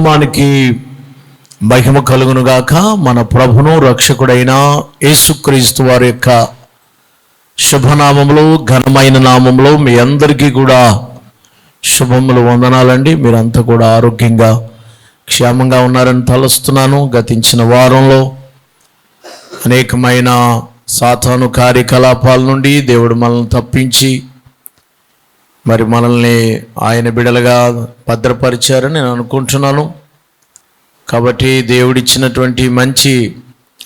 నామానికి మహిమ కలుగునుగాక. మన ప్రభును రక్షకుడైన యేసుక్రీస్తు వారి యొక్క శుభనామంలో ఘనమైన నామంలో మీ అందరికీ కూడా శుభములు వందనాలండి. మీరంతా కూడా ఆరోగ్యంగా క్షేమంగా ఉన్నారని తలుస్తున్నాను. గతించిన వారంలో అనేకమైన సాతాను కార్యకలాపాల నుండి దేవుడు మనల్ని తప్పించి మరి మనల్ని ఆయన బిడలుగా భద్రపరిచారని నేను అనుకుంటున్నాను. కాబట్టి దేవుడిచ్చినటువంటి మంచి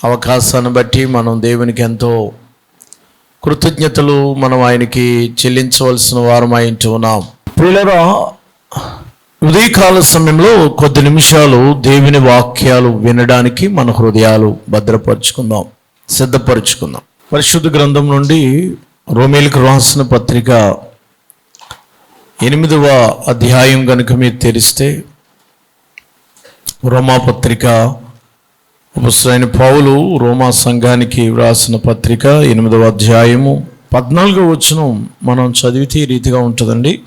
అవకాశాన్ని బట్టి మనం దేవునికి ఎంతో కృతజ్ఞతలు మనం ఆయనకి చెల్లించవలసిన వారం అయింటూ ఉన్నాం. ప్రియులరా ఉదయకాల సమయంలో కొద్ది నిమిషాలు దేవుని వాక్యాలు వినడానికి మన హృదయాలు భద్రపరుచుకుందాం సిద్ధపరుచుకుందాం. పరిశుద్ధ గ్రంథం నుండి రోమేలకు రాసిన పత్రిక ఎనిమిదవ అధ్యాయం కనుక మీరు తెరిస్తే రోమా పత్రిక అపొస్తలుడైన పౌలు రోమా సంఘానికి వ్రాసిన పత్రిక ఎనిమిదవ అధ్యాయము పద్నాలుగో వచనం మనం చదివితే ఈ రీతిగా ఉంటుందండి.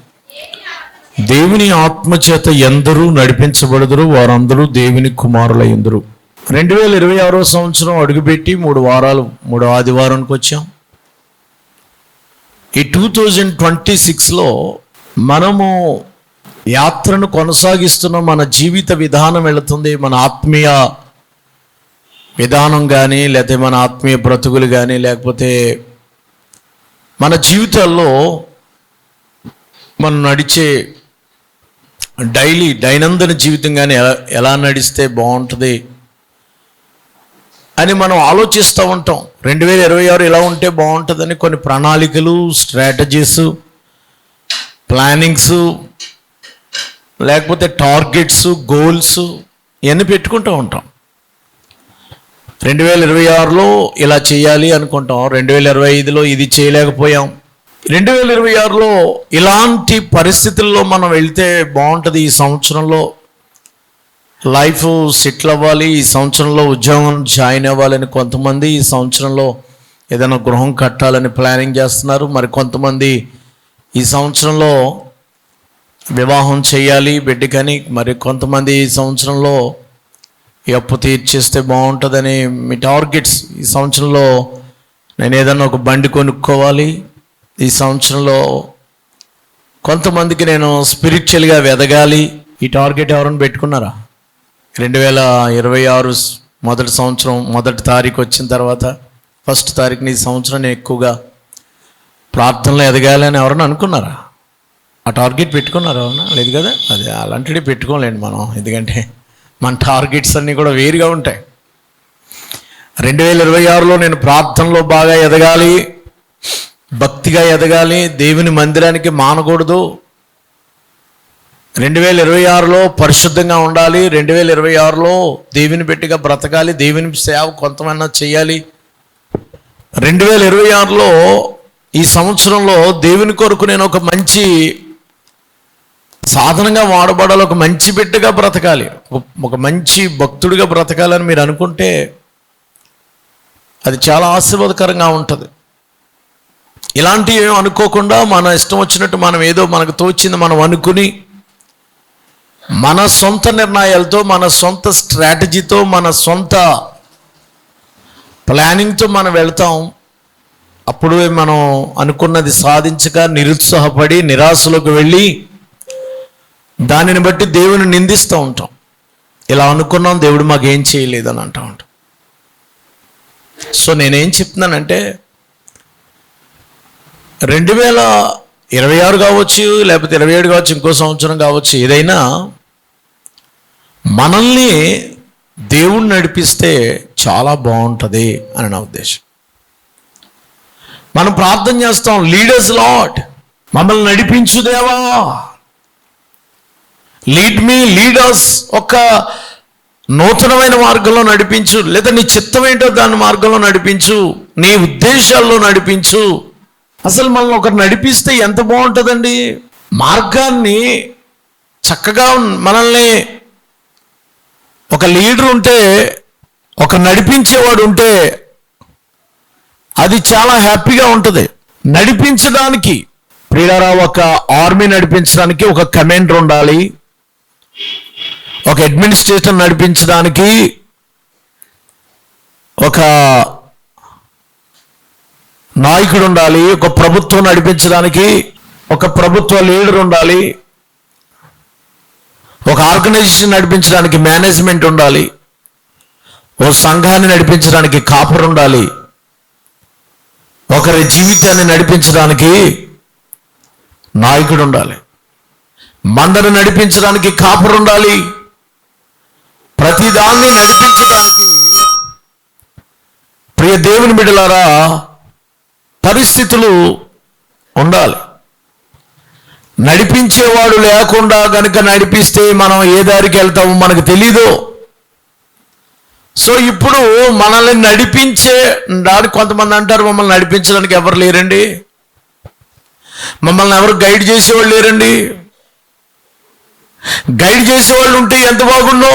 దేవుని ఆత్మచేత ఎందరూ నడిపించబడదురు వారందరూ దేవుని కుమారులయ్యందరు రెండు వేల ఇరవై ఆరో సంవత్సరం అడుగుపెట్టి మూడు వారాలు మూడో ఆదివారానికి వచ్చాం. ఈ టూ థౌజండ్ ట్వంటీ సిక్స్లో మనము యాత్రను కొనసాగిస్తున్న మన జీవిత విధానం వెళుతుంది మన ఆత్మీయ విధానం కానీ లేకపోతే మన ఆత్మీయ బ్రతుకులు కానీ లేకపోతే మన జీవితాల్లో మనం నడిచే డైలీ దైనందిన జీవితం కానీ ఎలా ఎలా నడిస్తే బాగుంటుంది అని మనం ఆలోచిస్తూ ఉంటాం. రెండు వేల ఇరవై ఆరు ఎలా ఉంటే బాగుంటుందని కొన్ని ప్రణాళికలు స్ట్రాటజీస్ ప్లానింగ్స్ లేకపోతే టార్గెట్స్ గోల్స్ ఇవన్నీ పెట్టుకుంటూ ఉంటాం. రెండు వేల ఇరవై ఆరులో ఇలా చేయాలి అనుకుంటాం. రెండు వేల ఇరవై ఐదులో ఇది చేయలేకపోయాం. రెండు వేల ఇరవై ఆరులో ఇలాంటి పరిస్థితుల్లో మనం వెళ్తే బాగుంటుంది ఈ సంవత్సరంలో. లైఫ్ సెటిల్ అవ్వాలి. ఈ సంవత్సరంలో ఉద్యోగం జాయిన్ అవ్వాలని కొంతమంది ఈ సంవత్సరంలో ఏదైనా గృహం కట్టాలని ప్లానింగ్ చేస్తున్నారు. మరి కొంతమంది ఈ సంవత్సరంలో వివాహం చేయాలి బిడ్డకని మరి కొంతమంది ఈ సంవత్సరంలో ఈ అప్పు తీర్చేస్తే బాగుంటుందని మీ టార్గెట్స్ ఈ సంవత్సరంలో నేను ఏదన్నా ఒక బండి కొనుక్కోవాలి. ఈ సంవత్సరంలో కొంతమందికి నేను స్పిరిచువల్గా ఎదగాలి ఈ టార్గెట్ ఎవరైనా పెట్టుకున్నారా? రెండు వేల ఇరవై ఆరు మొదటి సంవత్సరం మొదటి తారీఖు వచ్చిన తర్వాత ఫస్ట్ తారీఖుని ఈ సంవత్సరం నేను ఎక్కువగా ప్రార్థనలో ఎదగాలి అని ఎవరైనా అనుకున్నారా? ఆ టార్గెట్ పెట్టుకున్నారు అవునా లేదు కదా? అది అలాంటివి పెట్టుకోలేండి మనం. ఎందుకంటే మన టార్గెట్స్ అన్నీ కూడా వేరుగా ఉంటాయి. రెండు వేల ఇరవై ఆరులో నేను ప్రార్థనలో బాగా ఎదగాలి భక్తిగా ఎదగాలి దేవుని మందిరానికి మానకూడదు. రెండు వేల ఇరవై ఆరులో పరిశుద్ధంగా ఉండాలి రెండు వేల ఇరవై ఆరులో దేవుని పెట్టిగా బ్రతకాలి దేవుని సేవ కొంతమైనా చేయాలి. రెండు వేల ఇరవై ఆరులో ఈ సంవత్సరంలో దేవుని కొరకు నేను ఒక మంచి సాధనంగా వాడబడాలి ఒక మంచి బిడ్డగా బ్రతకాలి ఒక- మంచి భక్తుడిగా బ్రతకాలని మీరు అనుకుంటే అది చాలా ఆశీర్వాదకరంగా ఉంటుంది. ఇలాంటివి ఏం అనుకోకుండా మన ఇష్టం వచ్చినట్టు మనం ఏదో మనకు తోచింది మనం అనుకుని మన సొంత నిర్ణయాలతో మన సొంత స్ట్రాటజీతో మన సొంత ప్లానింగ్తో మనం వెళ్తాం. అప్పుడు మనం అనుకున్నది సాధించక నిరుత్సాహపడి నిరాశలోకి వెళ్ళి దానిని బట్టి దేవుని నిందిస్తూ ఉంటాం. ఇలా అనుకున్నాం దేవుడు మాకేం చేయలేదని అంటూ ఉంటాం. సో నేనేం చెప్తున్నానంటే రెండు వేల ఇరవై ఆరు కావచ్చు లేకపోతే ఇరవై ఏడు కావచ్చు ఇంకో సంవత్సరం కావచ్చు ఏదైనా మనల్ని దేవుణ్ణి నడిపిస్తే చాలా బాగుంటుంది అని నా ఉద్దేశం. మనం ప్రార్థన చేస్తాం లీడర్స్ లాట్ మమ్మల్ని నడిపించు దేవా. లీడ్ మీ లీడర్స్ ఒక నూతనమైన మార్గంలో నడిపించు లేదా నీ చిత్తం ఏంటో దాని మార్గంలో నడిపించు నీ ఉద్దేశాల్లో నడిపించు. అసలు మనల్ని ఒకరు నడిపిస్తే ఎంత బాగుంటుందండి? మార్గాన్ని చక్కగా మనల్ని ఒక లీడర్ ఉంటే ఒక నడిపించేవాడు ఉంటే అది చాలా హ్యాపీగా ఉంటుంది. నడిపించడానికి ప్రియారా ఒక ఆర్మీ నడిపించడానికి ఒక కమాండర్ ఉండాలి. ఒక అడ్మినిస్ట్రేషన్ నడిపించడానికి ఒక నాయకుడు ఉండాలి. ఒక ప్రభుత్వం నడిపించడానికి ఒక ప్రభుత్వ లీడర్ ఉండాలి. ఒక ఆర్గనైజేషన్ నడిపించడానికి మేనేజ్మెంట్ ఉండాలి. ఓ సంఘాన్ని నడిపించడానికి కాపర్ ఉండాలి. ఒకరి జీవితాన్ని నడిపించడానికి నాయకుడు ఉండాలి. మందను నడిపించడానికి కాపురు ఉండాలి. ప్రతిదాన్ని నడిపించడానికి ప్రియ దేవుని బిడ్డలారా పరిస్థితులు ఉండాలి. నడిపించేవాడు లేకుండా గనుక నడిపిస్తే మనం ఏ దారికి వెళ్తామో మనకు తెలీదు. సో ఇప్పుడు మనల్ని నడిపించే దానికి కొంతమంది అంటారు మమ్మల్ని నడిపించడానికి ఎవరు లేరండి? మమ్మల్ని ఎవరు గైడ్ చేసేవాళ్ళు లేరండి? గైడ్ చేసేవాళ్ళు ఉంటే ఎంత బాగుండు?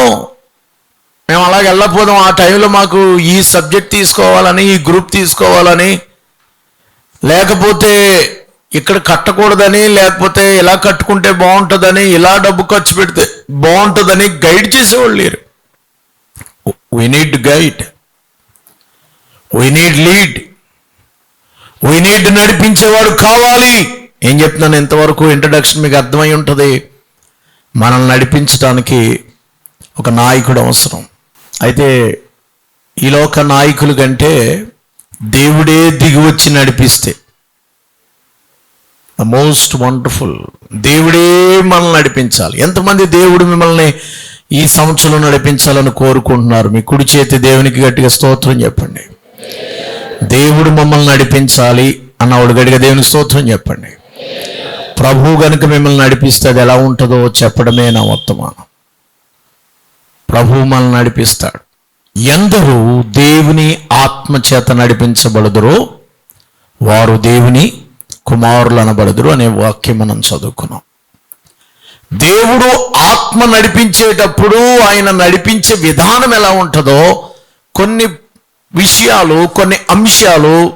మేము అలాగ వెళ్ళకపోదాం ఆ టైంలో మాకు ఈ సబ్జెక్ట్ తీసుకోవాలని ఈ గ్రూప్ తీసుకోవాలని లేకపోతే ఇక్కడ కట్టకూడదని లేకపోతే ఇలా కట్టుకుంటే బాగుంటుందని ఇలా డబ్బు ఖర్చు పెడితే బాగుంటుందని గైడ్ చేసేవాళ్ళు లేరు. We need guide we need lead we need నడిపించేవాడు కావాలి. ఏం చెప్తున్నాను? ఇంతవరకు ఇంట్రడక్షన్ మీకు అర్థమై ఉంటుంది. మనల్ని నడిపించడానికి ఒక నాయకుడు అవసరం. అయితే ఈ లోక నాయకులు కంటే దేవుడే దిగివచ్చి నడిపిస్తే ద మోస్ట్ వండర్ఫుల్ దేవుడే మనల్ని నడిపించాలి. ఎంతమంది దేవుడు మిమ్మల్ని ఈ సంవత్సరం నడిపించాలని కోరుకుంటున్నారు. మీ కుడి చేతి దేవునికి గట్టిగా స్తోత్రం చెప్పండి. దేవుడు మమ్మల్ని నడిపించాలి అన్నవాడు గట్టిగా దేవునికి స్తోత్రం చెప్పండి. ప్రభు గనుక మిమ్మల్ని నడిపిస్తే అది ఎలా ఉంటుందో చెప్పడమే నా వర్తమానం. ప్రభు మనల్ని నడిపిస్తాడు. ఎందరూ దేవుని ఆత్మ చేత వారు దేవుని కుమారులు అనబడదురు అనే వాక్యం మనం చదువుకున్నాం. దేవుడు ఆత్మ నడిపించేటప్పుడు ఆయన నడిపించే విధానం ఎలా ఉంటుందో కొన్ని విషయాలు కొన్ని అంశాలు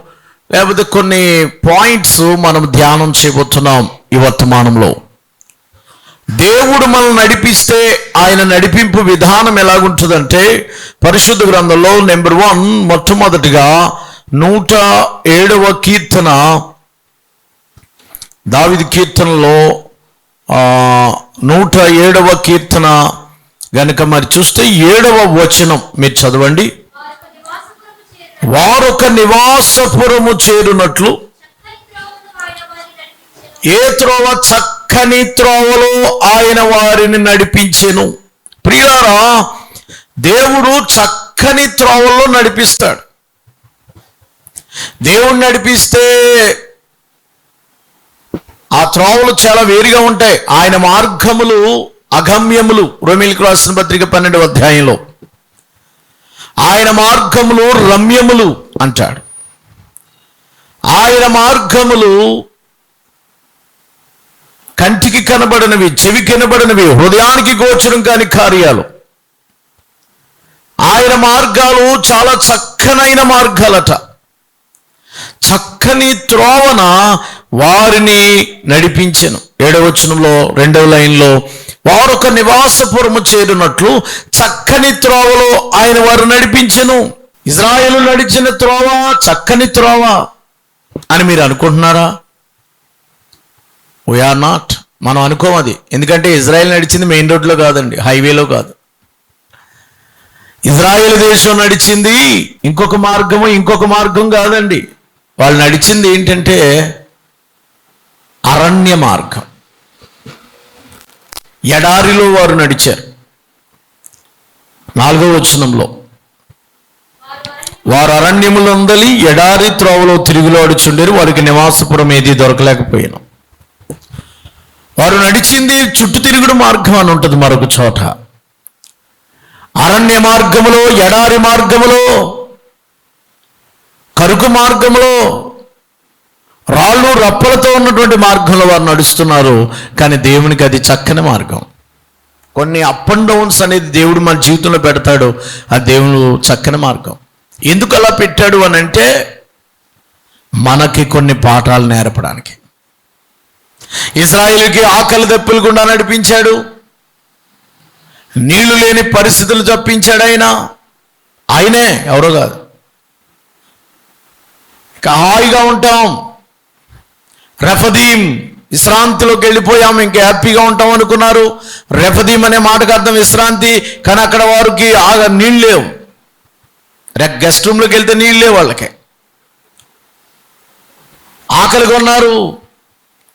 లేకపోతే కొన్ని పాయింట్స్ మనం ధ్యానం చేయబోతున్నాం ఈ వర్తమానంలో. దేవుడు మనం నడిపిస్తే ఆయన నడిపింపు విధానం ఎలాగుంటుందంటే పరిశుద్ధ గ్రంథంలో నెంబర్ వన్ మొట్టమొదటిగా నూట ఏడవ కీర్తన దావిది కీర్తనలో నూట ఏడవ కీర్తన. గనుక మరి చూస్తే ఏడవ వచనం మీరు చదవండి. వారొక నివాసపురము చేరునట్లు ఏ త్రోవ చక్కని త్రోవలో ఆయన వారిని నడిపించెను. ప్రియారా దేవుడు చక్కని త్రోవలో నడిపిస్తాడు. దేవుడు నడిపిస్తే ఆ త్రోవలు చాలా వేరుగా ఉంటాయి. ఆయన మార్గములు అగమ్యములు. రోమిల్కి రాసిన పత్రిక పన్నెండవ అధ్యాయంలో. ఆయన మార్గములు రమ్యములు అంటాడు. ఆయన మార్గములు కంటికి కనబడినవి చెవి కనబడినవి హృదయానికి గోచరం కాని కార్యాలు. ఆయన మార్గాలు చాలా చక్కనైన మార్గాలట. చక్కని త్రోవన వారిని నడిపించను. ఏడవచనంలో రెండవ లైన్లో వారొక నివాసపురము చేరినట్లు చక్కని త్రోవలో ఆయన వారు నడిపించను. ఇజ్రాయెల్ నడిచిన త్రోవ చక్కని త్రోవ అని మీరు అనుకుంటున్నారా? వీఆర్ నాట్ మనం అనుకోం అది. ఎందుకంటే ఇజ్రాయెల్ నడిచింది మెయిన్ రోడ్లో కాదండి హైవేలో కాదు. ఇజ్రాయెల్ దేశం నడిచింది ఇంకొక మార్గము ఇంకొక మార్గం కాదండి. వాళ్ళు నడిచింది ఏంటంటే అరణ్య మార్గం ఎడారిలో వారు నడిచారు. నాలుగో వచనంలో వారు అరణ్యములందలి ఎడారి త్రోవలో తిరుగులాడుచుండేరు వారికి నివాసపురం ఏది దొరకలేకపోయాను. వారు నడిచింది చుట్టూ తిరుగుడు మార్గం అని ఉంటుంది మరొక చోట. అరణ్య మార్గములో ఎడారి మార్గములో కరుకు మార్గములో రాళ్ళు రప్పలతో ఉన్నటువంటి మార్గంలో వారు నడుస్తున్నారు కానీ దేవునికి అది చక్కని మార్గం. కొన్ని అప్ అండ్ డౌన్స్ అనేది దేవుడు మన జీవితంలో పెడతాడు ఆ దేవుడు చక్కని మార్గం. ఎందుకు అలా పెట్టాడు అని అంటే మనకి కొన్ని పాఠాలు నేర్పడానికి. ఇజ్రాయిల్కి ఆకలి దప్పులు గుండా నడిపించాడు. నీళ్ళు లేని పరిస్థితులు తప్పించాడు ఆయన. ఆయనే ఎవరో కాదు. ఇక హాయిగా ఉంటాం. రెఫదీం విశ్రాంతిలోకి వెళ్ళిపోయాము ఇంకా హ్యాపీగా ఉంటాం అనుకున్నారు. రెఫదీం అనే మాటకు అర్థం విశ్రాంతి కానీ అక్కడ వారికి ఆగ నీళ్ళు లేవు. రేపు గెస్ట్ రూమ్లోకి వెళ్తే నీళ్ళు లేవు వాళ్ళకి. ఆకలిగా ఉన్నారు.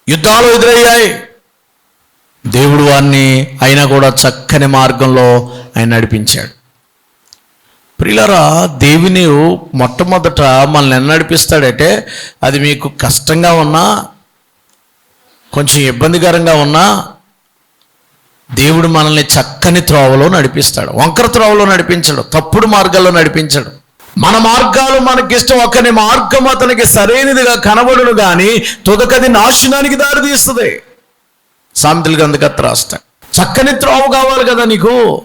యుద్ధాలు ఎదురయ్యాయి. దేవుడు వారిని అయినా కూడా చక్కని మార్గంలో ఆయన నడిపించాడు. ప్రిలరా దేవుని మొట్టమొదట మనల్ని ఎన్న నడిపిస్తాడంటే అది మీకు కష్టంగా ఉన్నా కొంచెం ఇబ్బందికరంగా ఉన్నా దేవుడు మనల్ని చక్కని త్రోవలో నడిపిస్తాడు. వంకర త్రోవలో నడిపించడు. తప్పుడు మార్గాల్లో నడిపించడు. మన మార్గాలు మనకిష్టం. ఒకని మార్గం అతనికి సరైనదిగా కనబడును కానీ తుదకది నాశనానికి దారితీస్తుంది. సామెతలు గంధకత్త రాస్తా. చక్కని త్రోవ కావాలి కదా నీకు?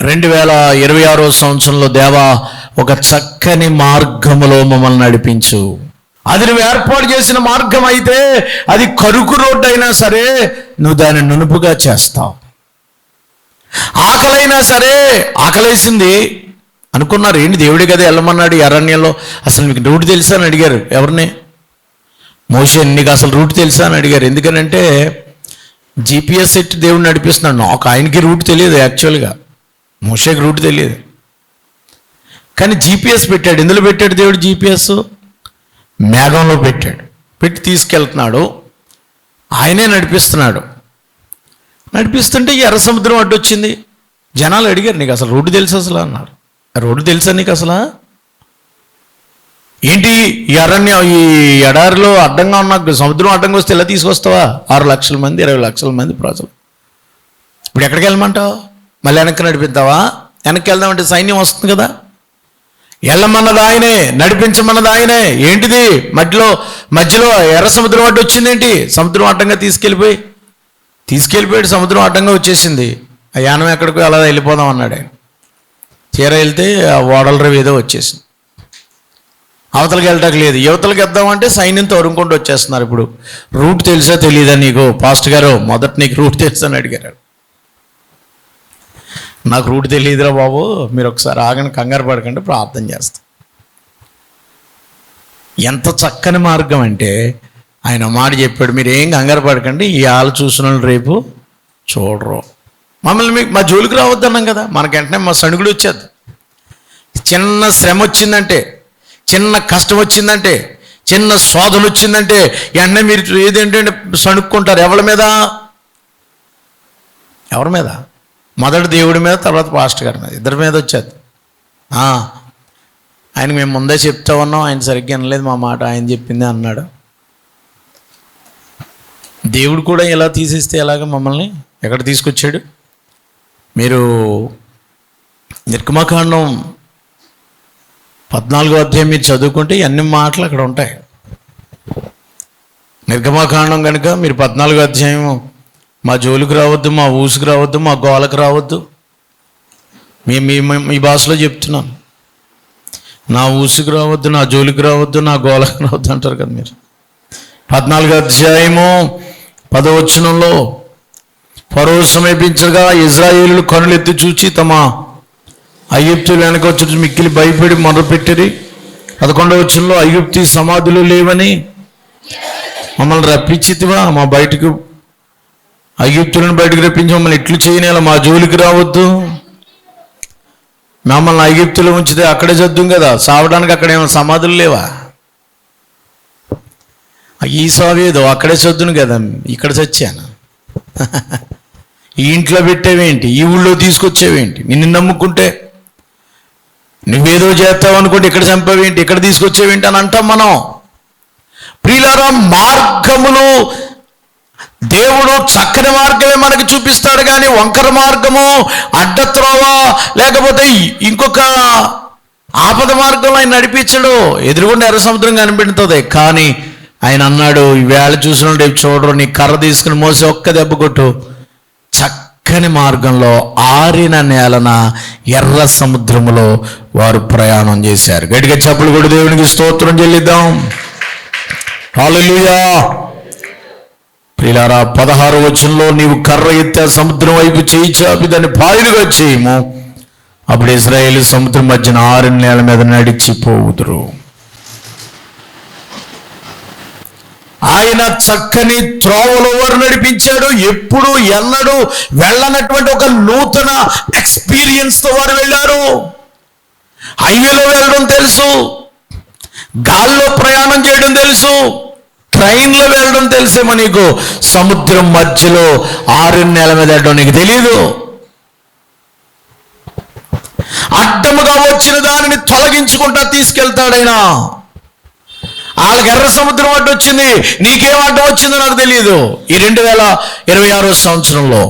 రెండు వేల ఇరవై ఆరో సంవత్సరంలో దేవా ఒక చక్కని మార్గములో మమ్మల్ని నడిపించు. అది నువ్వు ఏర్పాటు చేసిన మార్గం అయితే అది కరుకు రోడ్డు అయినా సరే నువ్వు దాన్ని నునుపుగా చేస్తావు. ఆకలైనా సరే ఆకలేసింది. అనుకున్నారు ఏంటి దేవుడి కదా వెళ్ళమన్నాడు అరణ్యంలో? అసలు మీకు రూట్ తెలుసా అని అడిగారు ఎవరిని? మోసే నీకు అసలు రూట్ తెలుసా అని అడిగారు. ఎందుకనంటే జీపీఎస్ సెట్ దేవుడు నడిపిస్తున్నాడు. నాకు ఆయనకి రూట్ తెలియదు యాక్చువల్గా మోషేకి రూట్ తెలియదు. కానీ జీపీఎస్ పెట్టాడు. ఎందులో పెట్టాడు దేవుడు జీపీఎస్? మేఘంలో పెట్టాడు. పెట్టి తీసుకెళ్తున్నాడు. ఆయనే నడిపిస్తున్నాడు. నడిపిస్తుంటే ఎర్ర సముద్రం అడ్డొచ్చింది జనాలు అడిగారు నీకు అసలు రోడ్డు తెలుసు అసలు? అన్నారు. రోడ్డు తెలుసా నీకు అసలు? ఏంటి ఈ అరణ్యం ఈ ఎడారిలో అడ్డంగా ఉన్న సముద్రం అడ్డంగా వస్తే ఎలా తీసుకొస్తావా? ఆరు లక్షల మంది ఇరవై లక్షల మంది ప్రజలు. ఇప్పుడు ఎక్కడికి వెళ్ళమంటావు? మళ్ళీ వెనక్కి నడిపిద్దావా? వెనక్కి వెళ్దామంటే సైన్యం వస్తుంది కదా. ఎల్లమన్నది ఆయనే నడిపించమన్నది ఆయనే ఏంటిది? మధ్యలో మధ్యలో ఎర్ర సముద్రం అడ్డు వచ్చిందేంటి? సముద్రం అడ్డంగా తీసుకెళ్ళిపోయి తీసుకెళ్ళిపోయాడు సముద్రం అడ్డంగా వచ్చేసింది. ఆ యానం ఎక్కడికో అలా వెళ్ళిపోదాం అన్నాడు ఆయన. తీర వెళ్తే ఆ ఓడల రవి ఏదో వచ్చేసింది. అవతలకి వెళ్ళటం లేదు. యువతలకి వెళ్దామంటే సైన్యంతో అరుముకుంటూ వచ్చేస్తున్నారు ఇప్పుడు. రూట్ తెలుసా తెలియదా నీకు? పాస్ట్ గారు మొదట నీకు రూట్ తెలుసా అని అడిగారు. నాకు రూట్ తెలియదురా బాబు. మీరు ఒకసారి ఆగని కంగారు పడకండి ప్రార్థన చేస్తాం. ఎంత చక్కని మార్గం అంటే ఆయన మాట చెప్పాడు మీరు ఏం కంగారు పడకండి ఈ ఆలు చూసిన వాళ్ళు రేపు చూడరు. మమ్మల్ని మీకు మా జోలికి రావద్దన్నాం కదా మనకి వెంటనే మా సణుగుడు వచ్చేది చిన్న శ్రమ వచ్చిందంటే చిన్న కష్టం వచ్చిందంటే చిన్న శోధన వచ్చిందంటే వెంటనే మీరు ఏదేంటంటే సణుక్కుంటారు. ఎవరి మీద? ఎవరి మీద? మొదటి దేవుడి మీద తర్వాత పాస్టర్ గారి మీద. ఇద్దరి మీద వచ్చేది. ఆయన ఆయనకి మేము ముందే చెప్తా ఉన్నాం ఆయన సరిగ్గా అనలేదు మా మాట ఆయన చెప్పింది అన్నాడు. దేవుడు కూడా ఎలా తీసేస్తే ఎలాగ మమ్మల్ని? ఎక్కడ తీసుకొచ్చాడు? మీరు నిర్గమకాండం పద్నాలుగో అధ్యాయం మీరు చదువుకుంటే అన్ని మాటలు అక్కడ ఉంటాయి. నిర్గమాకాండం కనుక మీరు పద్నాలుగో అధ్యాయం మా జోలికి రావద్దు మా ఊసుకు రావద్దు మా గోలకు రావద్దు. మీ మీ మీ- భాషలో చెప్తున్నాను. నా ఊసుకు రావద్దు నా జోలికి రావద్దు నా గోలకు రావద్దు అంటారు కదా మీరు. పద్నాలుగు అధ్యాయము పదవచనంలో పరో సమీపించగా ఇజ్రాయేలు కనులెత్తి చూచి తమ అయ్యప్తి వెనక వచ్చి మిక్కిలి భయపడి మొదలుపెట్టిరి పదకొండవ వచ్చంలో సమాధులు లేవని మమ్మల్ని రప్పించితివా మా బయటకు అయ్యుక్తులను బయటకు రప్పించి మమ్మల్ని ఇట్లు చేయని మా జోలికి రావద్దు. మమ్మల్ని అయ్యుక్తులు ఉంచితే అక్కడే చద్దుం కదా. సావడానికి అక్కడ ఏమైనా సమాధులు లేవా? ఈ సావేదో అక్కడే చద్దును కదా. ఇక్కడ చచ్చాను ఈ ఇంట్లో పెట్టేవేంటి? ఈ ఊళ్ళో తీసుకొచ్చేవేంటి? నిన్ను నమ్ముకుంటే నువ్వేదో చేస్తావు అనుకుంటే ఇక్కడ చంపావేంటి? ఇక్కడ తీసుకొచ్చేవేంటి అని అంటాం మనం. ప్రియులారా మార్గములు దేవుడు చక్కని మార్గమే మనకు చూపిస్తాడు కానీ వంకర మార్గము అడ్డత్రోవ లేకపోతే ఇంకొక ఆపద మార్గంలో ఆయన నడిపించడు. ఎదురుగుండా ఎర్ర సముద్రం కనిపెడుతుంది కానీ ఆయన అన్నాడు వేళ చూసిన రేపు చూడరు నీ కర్ర తీసుకుని మోసి ఒక్క దెబ్బ కొట్టు. చక్కని మార్గంలో ఆరిన నేలన ఎర్ర సముద్రములో వారు ప్రయాణం చేశారు. గట్టిగా చెప్పులు కూడా దేవునికి స్తోత్రం చెల్లిద్దాం. హాలూయా ప్రిలారా పదహారు వచనంలో నీవు కర్ర ఎత్తే సముద్రం వైపు చేయి చాపి దాన్ని పాయలుగా చేయము. అప్పుడు ఇజ్రాయేల్ సముద్రం మధ్యన ఆరు నేల మీద నడిచిపోవుదురు. ఆయన చక్కని త్రోవలు వారు నడిపించాడు. ఎప్పుడు ఎన్నడూ వెళ్ళనటువంటి ఒక నూతన ఎక్స్పీరియన్స్తో వారు వెళ్ళారు. హైవేలో వెళ్ళడం తెలుసు. గాల్లో ప్రయాణం చేయడం తెలుసు. ట్రైన్లో వెళ్ళడం తెలిసేమో నీకు? సముద్రం మధ్యలో ఆరు నెలల మీద వెళ్ళడం నీకు తెలియదు అడ్డముగా వచ్చిన దానిని తొలగించుకుంటా తీసుకెళ్తాడైనా. వాళ్ళకి ఎర్ర సముద్రం అడ్డు వచ్చింది నీకేం అడ్డం వచ్చిందో నాకు తెలియదు ఈ రెండు వేల ఇరవై ఆరో సంవత్సరంలో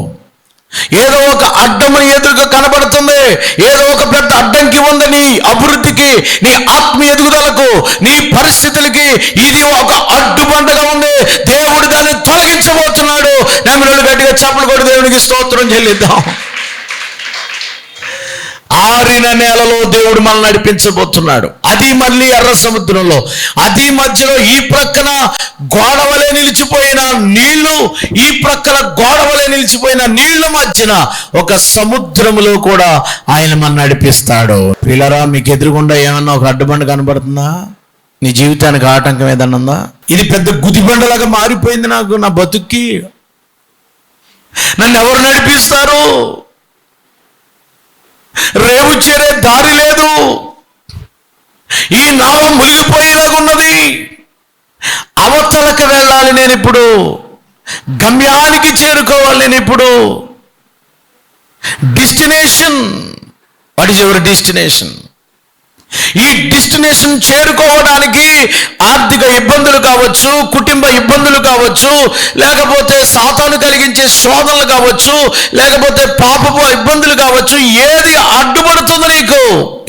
ఏదో ఒక అడ్డము ఎదురుగా కనబడుతుంది ఏదో ఒక పెద్ద ఉంది నీ అభివృద్ధికి నీ ఆత్మీయ ఎదుగుదలకు నీ పరిస్థితులకి ఇది ఒక అడ్డుబండగా ఉంది. దేవుడు దాన్ని తొలగించబోతున్నాడు. నమ్మినోళ్ళు గట్టిగా చెప్పలు కొట్టి దేవునికి స్తోత్రం చెల్లిద్దాం. ఆరిన నేలలో దేవుడు మనల్ని నడిపించబోతున్నాడు. అది మళ్ళీ ఎర్ర సముద్రంలో. అది మధ్యలో ఈ ప్రక్కన గోడవలే నిలిచిపోయిన నీళ్ళు ఈ ప్రక్కన గోడవలే నిలిచిపోయిన నీళ్ళ మధ్యన ఒక సముద్రములో కూడా ఆయన మన నడిపిస్తాడు. పిల్లరా మీకు ఎదురుగుండా ఏమన్నా ఒక అడ్డుబండ కనబడుతుందా? నీ జీవితానికి ఆటంకం ఏదన్నా ఉందా? ఇది పెద్ద గుదిబండలాగా మారిపోయింది నాకు నా బతుక్కి. నన్ను ఎవరు నడిపిస్తారు? రేవు చేరే దారి లేదు. ఈ నావ మునిగిపోయేలాగున్నది అవతలకు వెళ్ళాలి నేను ఇప్పుడు. గమ్యానికి చేరుకోవాలి నేను ఇప్పుడు. Destination what is your destination ఈ డెస్టినేషన్ చేరుకోవడానికి ఆర్థిక ఇబ్బందులు కావచ్చు కుటుంబ ఇబ్బందులు కావచ్చు లేకపోతే సాతాను కలిగించే శోధనలు కావచ్చు లేకపోతే పాపపు ఇబ్బందులు కావచ్చు ఏది అడ్డుపడుతుంది నీకు?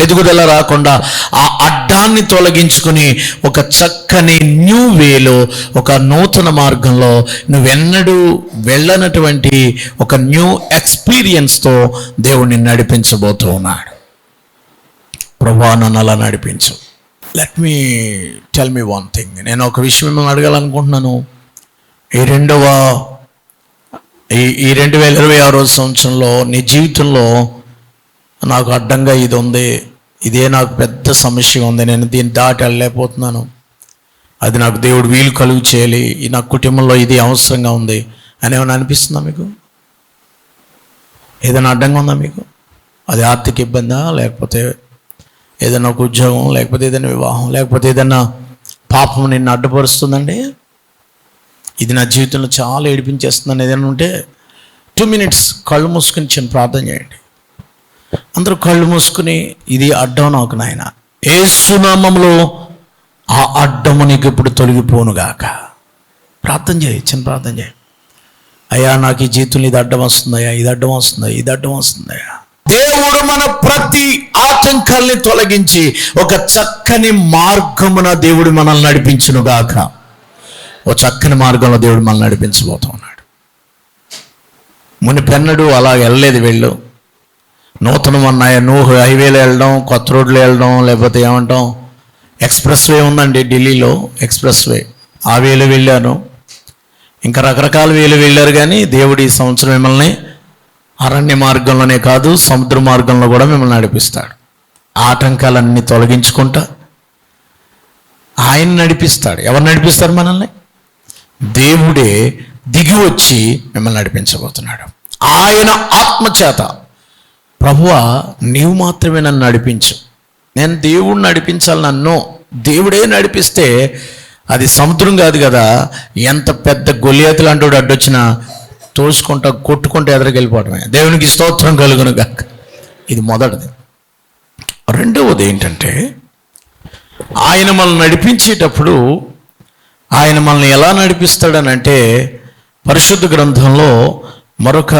ఎదుగుదల రాకుండా ఆ అడ్డాన్ని తొలగించుకుని ఒక చక్కని న్యూ వేలో ఒక నూతన మార్గంలో నువ్వెన్నడూ వెళ్ళనటువంటి ఒక న్యూ ఎక్స్పీరియన్స్తో దేవుణ్ణి నడిపించబోతూ ఉన్నాడు ప్రభా నన్ను అలా నడిపించు. Let me tell me one thing నేను ఒక విషయం మిమ్మల్ని అడగాలనుకుంటున్నాను. ఈ రెండవ ఈ ఈ రెండు వేల ఇరవై ఆరో సంవత్సరంలో నీ జీవితంలో నాకు అడ్డంగా ఇది ఉంది. ఇదే నాకు పెద్ద సమస్య ఉంది. నేను దీన్ని దాటి వెళ్ళలేకపోతున్నాను. అది నాకు దేవుడు వీలు కలుగు చేయాలి. ఈ నా కుటుంబంలో ఇది అవసరంగా ఉంది. అని ఏమైనా అనిపిస్తుందా మీకు? ఏదైనా అడ్డంగా ఉందా మీకు? అది ఆర్థిక ఇబ్బందా? లేకపోతే ఏదైనా ఒక ఉద్యోగం లేకపోతే ఏదైనా వివాహం లేకపోతే ఏదైనా పాపం నిన్ను అడ్డుపరుస్తుందండి? ఇది నా జీవితంలో చాలా ఏడిపించేస్తుందని ఏదైనా ఉంటే టూ మినిట్స్ కళ్ళు మూసుకుని చిన్న ప్రార్థన చేయండి. అందరూ కళ్ళు మూసుకుని ఇది అడ్డం నాకు నాయన. ఏ సునామంలో ఆ అడ్డము నీకు ఇప్పుడు తొలగిపోనుగాక ప్రార్థన చేయి చిన్న ప్రార్థన చేయి. అయ్యా నాకు ఈ జీవితంలో ఇది అడ్డం వస్తుందయ్యా ఇది అడ్డం వస్తుందా ఇది అడ్డం వస్తుందయ్యా. దేవుడు మన ప్రతి ఆటంకాల్ని తొలగించి ఒక చక్కని మార్గమున దేవుడు మనల్ని నడిపించునుగాక. ఓ చక్కని మార్గంలో దేవుడు మనల్ని నడిపించబోతూ ఉన్నాడు. మునిపెన్నడు అలా వెళ్ళలేదు వెళ్ళు. నూతనం అన్నాయ నువ్వు హైవేలో వెళ్ళడం కొత్త రోడ్లో వెళ్ళడం లేకపోతే ఏమంటాం ఎక్స్ప్రెస్ వే ఉందండి ఢిల్లీలో ఎక్స్ప్రెస్ వే ఆ వేలు వెళ్ళాను. ఇంకా రకరకాల వేలు వెళ్ళారు కానీ దేవుడు ఈ సంవత్సరం మిమ్మల్ని అరణ్య మార్గంలోనే కాదు సముద్ర మార్గంలో కూడా మిమ్మల్ని నడిపిస్తాడు. ఆటంకాలన్నీ తొలగించుకుంటా ఆయన నడిపిస్తాడు. ఎవరు నడిపిస్తారు మనల్ని? దేవుడే దిగి వచ్చి మిమ్మల్ని నడిపించబోతున్నాడు. ఆయన ఆత్మచేత ప్రభువా నీవు మాత్రమే నన్ను నడిపించు. నేను దేవుడు నడిపించాలి నన్ను. దేవుడే నడిపిస్తే అది సముద్రం కాదు కదా. ఎంత పెద్ద గొలియాతులు లాంటి అడ్డొచ్చినా తోసుకుంటా కొట్టుకుంటూ ఎదరికెళ్ళిపోవటమే దేవునికి స్తోత్రం కలుగును గాక. ఇది మొదటిది. రెండవది ఏంటంటే ఆయన మనల్ని నడిపించేటప్పుడు ఆయన మనల్ని ఎలా నడిపిస్తాడనంటే పరిశుద్ధ గ్రంథంలో మరొక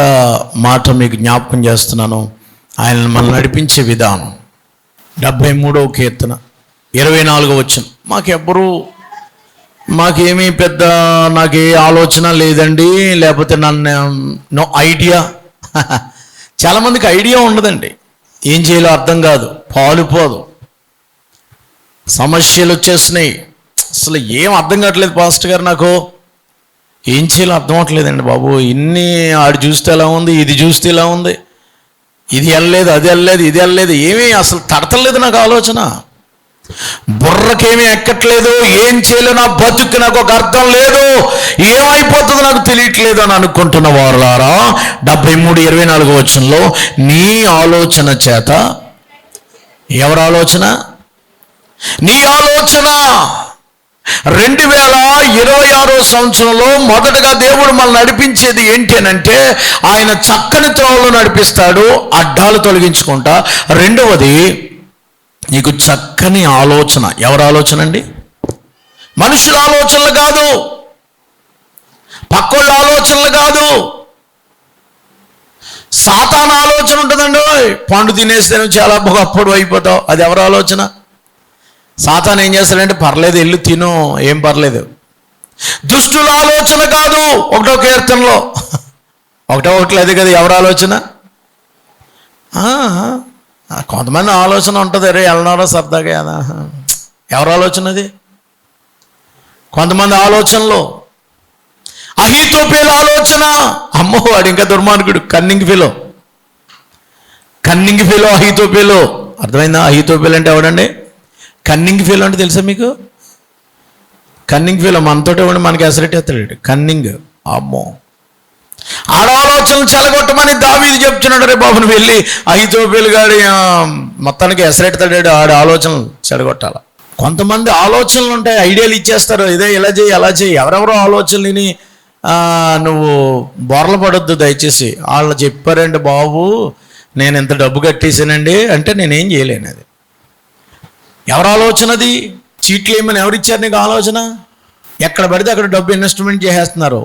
మాట మీకు జ్ఞాపకం చేస్తున్నాను. ఆయన మనల్ని నడిపించే విధానం. డెబ్భై మూడవ కీర్తన ఇరవై నాలుగో వచ్చిన మాకెవ్వరూ మాకేమీ పెద్ద నాకు ఏ ఆలోచన లేదండి లేకపోతే నన్ను నో ఐడియా. చాలామందికి ఐడియా ఉండదండి. ఏం చేయాలో అర్థం కాదు. పాలుపోదు సమస్యలు వచ్చేసినాయి అసలు ఏం అర్థం కావట్లేదు పాస్టర్ గారు నాకు. ఏం చేయాలో అర్థం అవట్లేదండి బాబు. ఇన్ని ఆడు చూస్తే ఎలా ఉంది ఇది చూస్తే ఎలా ఉంది. ఇది వెళ్ళలేదు అది వెళ్ళలేదు ఇది వెళ్ళలేదు. ఏమీ అసలు తడతలేదు నాకు ఆలోచన. బుర్రకేమీ ఎక్కట్లేదు ఏం చేయలేదు నా బతుకు నాకు ఒక అర్థం లేదు. ఏమైపోతుందో నాకు తెలియట్లేదు అని అనుకుంటున్న వారులారా డెబ్బై మూడు ఇరవై నాలుగు వచ్చంలో నీ ఆలోచన చేత ఎవరి ఆలోచన? నీ ఆలోచన. రెండు వేల ఇరవై ఆరో సంవత్సరంలో మొదటగా దేవుడు మనల్ని నడిపించేది ఏంటి అని అంటే ఆయన చక్కని త్రోవలో నడిపిస్తాడు అడ్డాలు తొలగించుకుంటా. రెండవది నీకు చక్కని ఆలోచన. ఎవరి ఆలోచన అండి? మనుషుల ఆలోచనలు కాదు. పక్కోళ్ళ ఆలోచనలు కాదు. సాతాన ఆలోచన ఉంటుందండి. పండు తినేస్తే చాలా గొప్పడు అయిపోతావు. అది ఎవరి ఆలోచన? సాతాన్ ఏం చేస్తాడంటే పర్లేదు వెళ్ళి తిను ఏం పర్లేదు. దుష్టుల ఆలోచన కాదు. ఒకటో కీర్తనలో. ఒకటో ఒకటి లేదు కదా ఎవరి ఆలోచన? కొంతమంది ఆలోచన ఉంటుంది రే వెళ్ళనారో సరదాగా కదా ఎవరు ఆలోచన అది? కొంతమంది ఆలోచనలో. అహితోపేల ఆలోచన. అమ్మో వాడు ఇంకా దుర్మార్గుడు. Cunning fellow. కన్నింగ్ ఫిలో అహితోపేలో. అర్థమైందా? అహితోపేలు అంటే ఎవడండి? కన్నింగ్ ఫీల్ అంటే తెలుసా మీకు? కన్నింగ్ ఫీలో మనతోటి ఉండి మనకి ఎసరెట్ ఎత్తలేడు కన్నింగ్. అమ్మో. ఆలోచనలు చెలగొట్టమని దావీది చెప్తున్నాడు రే బాబుని వెళ్ళి ఐతోపేలు గాడి మొత్తానికి ఎసరెడతాడు ఆడ ఆలోచనలు చెడగొట్టాల కొంతమంది ఆలోచనలు ఉంటాయి ఐడియాలు ఇచ్చేస్తారు ఇదే ఇలా చేయి అలా చేయి ఎవరెవరో ఆలోచనలని నువ్వు బొరలు పడొద్దు దయచేసి. వాళ్ళు చెప్పారండి బాబు నేను ఇంత డబ్బు కట్టేసానండి అంటే నేనేం చేయలేను అది. ఎవరి ఆలోచనది చీట్లు ఏమని ఎవరిచ్చారు నీకు ఆలోచన? ఎక్కడ పడితే అక్కడ డబ్బు ఇన్వెస్ట్మెంట్ చేసేస్తున్నారు.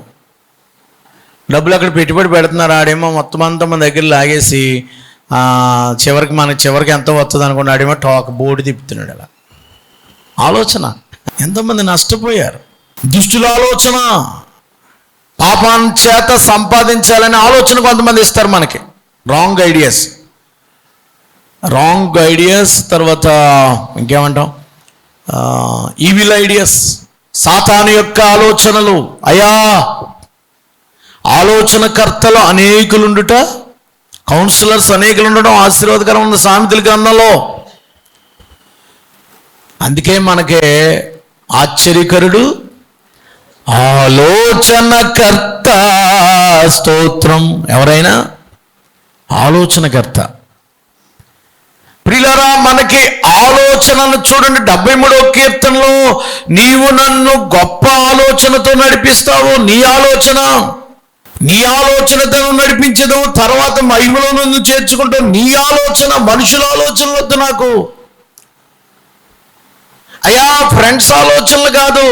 డబ్బులు అక్కడ పెట్టుబడి పెడుతున్నారు? ఆడేమో మొత్తం అంతా మన దగ్గర లాగేసి చివరికి మనకి చివరికి ఎంత వస్తుంది అనుకున్న ఆడేమో టాక్ బోర్డు తిప్పుతున్నాడు అలా. ఆలోచన. ఎంతమంది నష్టపోయారు. దుష్టుల ఆలోచన. పాపాన్ చేత సంపాదించాలనే ఆలోచన కొంతమంది ఇస్తారు మనకి. రాంగ్ ఐడియాస్ రాంగ్ ఐడియాస్ తర్వాత ఇంకేమంటాం? ఈవిల్ ఐడియాస్ సాతాను యొక్క ఆలోచనలు. అయా ఆలోచనకర్తలు అనేకులుండుట కౌన్సిలర్స్ అనేకులు ఉండడం ఆశీర్వాదకరం ఉన్న సామెతల గ్రంథంలో. అందుకే మనకే ఆశ్చర్యకరుడు ఆలోచనకర్త స్తోత్రం. ఎవరైనా? ఆలోచనకర్త. ప్రిలరా మనకి ఆలోచనలు చూడండి. డెబ్బై మూడో కీర్తనలో నీవు నన్ను గొప్ప ఆలోచనతో నడిపిస్తావు నీ ఆలోచన నీ ఆలోచనతో నడిపించదు తర్వాత మహిమలో నుండి చేర్చుకుంటావు నీ ఆలోచన మనుషుల ఆలోచన వద్దు నాకు. అయ్యా ఫ్రెండ్స్ ఆలోచనలు కాదు.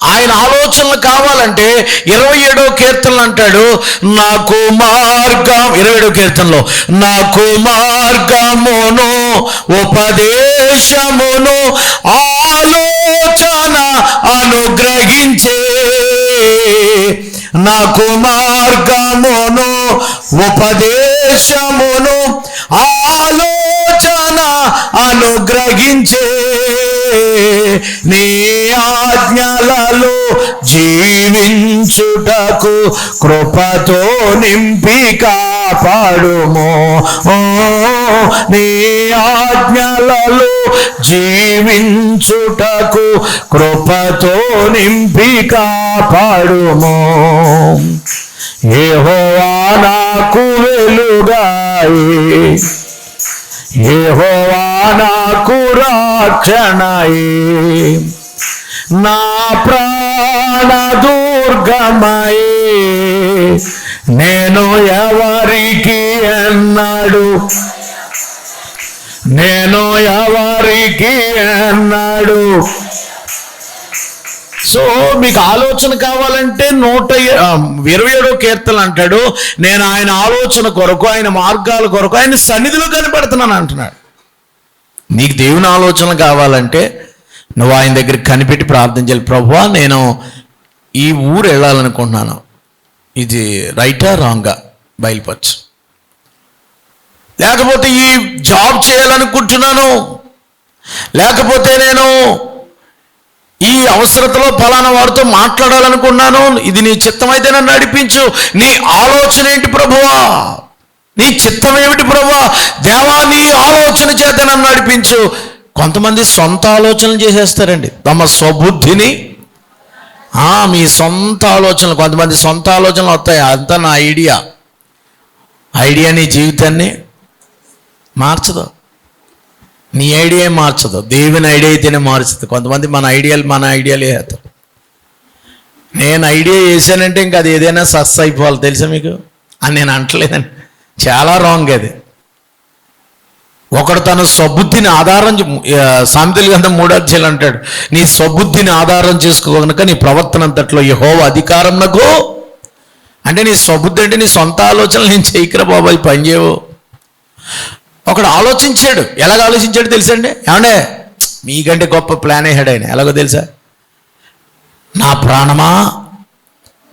ఆయన ఆలోచనలు కావాలంటే ఇరవై ఏడో కీర్తనలు అంటాడు నాకు మార్గం ఇరవై ఏడో కీర్తనలో నాకు మార్గమును ఉపదేశమును ఆలోచన అనుగ్రహించే నాకు మార్గమును ఉపదేశమును ఆలోచన అనుగ్రహించే నీ ఆజ్ఞలలో జీవించుటకు కృపతో నింపికా కాపాడుము. ఓ, నీ ఆజ్ఞలలో జీవించుటకు కృపతో నింపి కాపాడుము. ఏహోవా నాకు వెలుగాయి. ఏహోవా నాకు రక్షణయే. నా ప్రాణ దుర్గమయే. నేను ఎవరికి అన్నాడు? నేను ఎవరికి అన్నాడు? సో మీకు ఆలోచన కావాలంటే నూట ఇరవై ఏడో కీర్తలు అంటాడు. నేను ఆయన ఆలోచన కొరకు ఆయన మార్గాల కొరకు ఆయన సన్నిధిలో కనిపెడుతున్నాను అంటున్నాడు. నీకు దేవుని ఆలోచన కావాలంటే నువ్వు ఆయన దగ్గర కనిపెట్టి ప్రార్థన చేయాలి. ప్రభు నేను ఈ ఊరు వెళ్ళాలనుకుంటున్నాను. ఇది రైటా రాంగా బయలుపరచు. లేకపోతే ఈ జాబ్ చేయాలనుకుంటున్నాను. లేకపోతే నేను ఈ అవసరతలో ఫలానా వారితో మాట్లాడాలనుకున్నాను. ఇది నీ చిత్తమైతే నన్ను నడిపించు. నీ ఆలోచన ఏంటి ప్రభువా? నీ చిత్తం ఏమిటి ప్రభువా? దేవా నీ ఆలోచన చేత నన్ను నడిపించు. కొంతమంది సొంత ఆలోచనలు చేసేస్తారండి. తమ స్వబుద్ధిని మీ సొంత ఆలోచనలు కొంతమంది సొంత ఆలోచనలు వస్తాయి. అంతా నా ఐడియా. ఐడియా నీ జీవితాన్ని మార్చదు. నీ ఐడియా మార్చదు. దేవుని ఐడియా అయితేనే మారుస్తుంది. కొంతమంది మన ఐడియాలు మన ఐడియాలు వేస్తారు. నేను ఐడియా వేసానంటే ఇంకా అది ఏదైనా సక్సెస్ అయిపోవాలి. తెలుసా మీకు? అని నేను అంటలేదండి చాలా రాంగ్ అది. ఒకడు తన స్వబుద్ధిని ఆధారం చే- ఆ, సామెతల గ్రంథం అంటాడు నీ స్వబుద్ధిని ఆధారం చేసుకోగనక నీ ప్రవర్తన అంతట్లో యహో అధికారం నాకు అంటే నీ స్వబుద్ధి అంటే నీ సొంత ఆలోచనలు నేను చేయకరా బాబాయ్ పని చేయవు. ఒకడు ఆలోచించాడు. ఎలాగ ఆలోచించాడు తెలుసండి? ఏమండే? మీకంటే గొప్ప ప్లాన్ వేసాడు ఆయన. ఎలాగో తెలుసా? నా ప్రాణమా?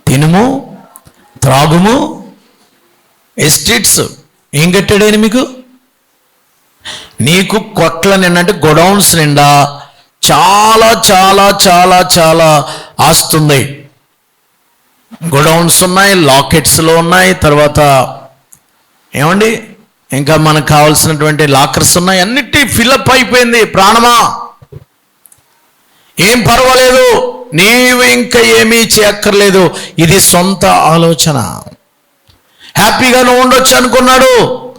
తినుము? త్రాగుము? ఎస్టేట్స్ ఏం కట్టాడు ఆయన మీకు? నీకు కొట్ల నిండా అంటే గొడౌన్స్ నిండా చాలా చాలా చాలా చాలా ఆస్తుంది గొడౌన్స్ ఉన్నాయి లాకెట్స్లో ఉన్నాయి తర్వాత ఏమండి? ఇంకా మనకు కావాల్సినటువంటి లాకర్స్ ఉన్నాయి అన్నిటి ఫిల్అప్ అయిపోయింది ప్రాణమా? ఏం పర్వాలేదు నీవు ఇంకా ఏమీ చేయక్కర్లేదు ఇది సొంత ఆలోచన. హ్యాపీగా నువ్వు ఉండొచ్చు అనుకున్నాడు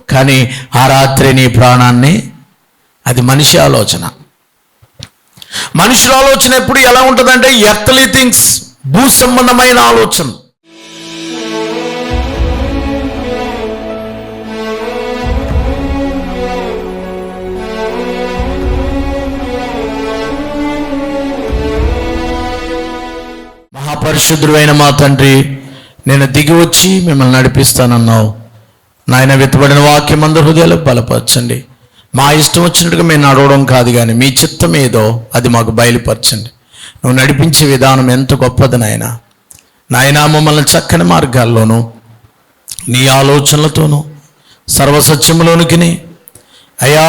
కానీ ఆ రాత్రి నీ ప్రాణాన్ని అది మనిషి ఆలోచన. మనుషుల ఆలోచన ఎప్పుడు ఎలా ఉంటుందంటే ఎర్త్లీ థింగ్స్ భూ సంబంధమైన ఆలోచన. మహాపరిశుద్ధుడైన మా తండ్రి నేను దిగి వచ్చి మిమ్మల్ని నడిపిస్తానన్నావు. నాయన వెతబడిన వాక్యం అందరి హృదయాలు బలపరచండి. మా ఇష్టం వచ్చినట్టుగా మేము నడవడం కాదు కానీ మీ చిత్తం ఏదో అది మాకు బయలుపరచండి. నువ్వు నడిపించే విధానం ఎంత గొప్పది నాయన. నాయన మమ్మల్ని చక్కని మార్గాల్లోనూ నీ ఆలోచనలతోనూ సర్వసత్యంలోనికి అయ్యా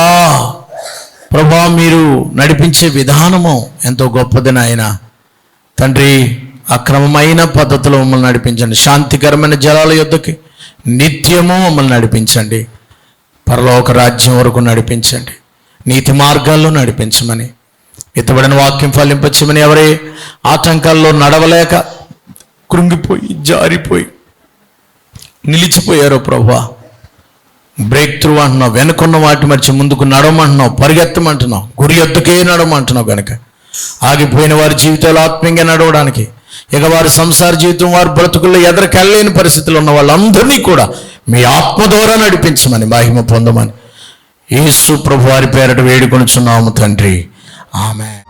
ప్రభా మీరు నడిపించే విధానము ఎంతో గొప్పది నాయన. తండ్రి అక్రమమైన పద్ధతిలో మమ్మల్ని నడిపించండి. శాంతికరమైన జలాల యొద్దకి నిత్యము మమ్మల్ని నడిపించండి. పరలోక రాజ్యం వరకు నడిపించండి. నీతి మార్గాల్లో నడిపించమని. ఇతబడిన వాక్యం ఫలింపచ్చమని ఎవరే ఆటంకాల్లో నడవలేక కృంగిపోయి జారిపోయి నిలిచిపోయారో ప్రభా. బ్రేక్ త్రూ అంటున్నావు వెనుకున్న వాటి మధ్య ముందుకు నడవమంటున్నావు పరిగెత్తమంటున్నావు గురి ఎత్తుకే నడవమంటున్నావు కనుక ఆగిపోయిన వారి జీవితాలు ఆత్మీయంగా నడవడానికి ఇక వారి సంసార జీవితం వారి బ్రతుకుల్లో ఎదరికెళ్ళలేని పరిస్థితులు ఉన్న వాళ్ళందరినీ కూడా మీ ఆత్మ ద్వారా నడిపించమని మహిమ పొందమని. యేసు ప్రభు వారి పేరట వేడుకొనుచున్నాము తండ్రి. ఆమె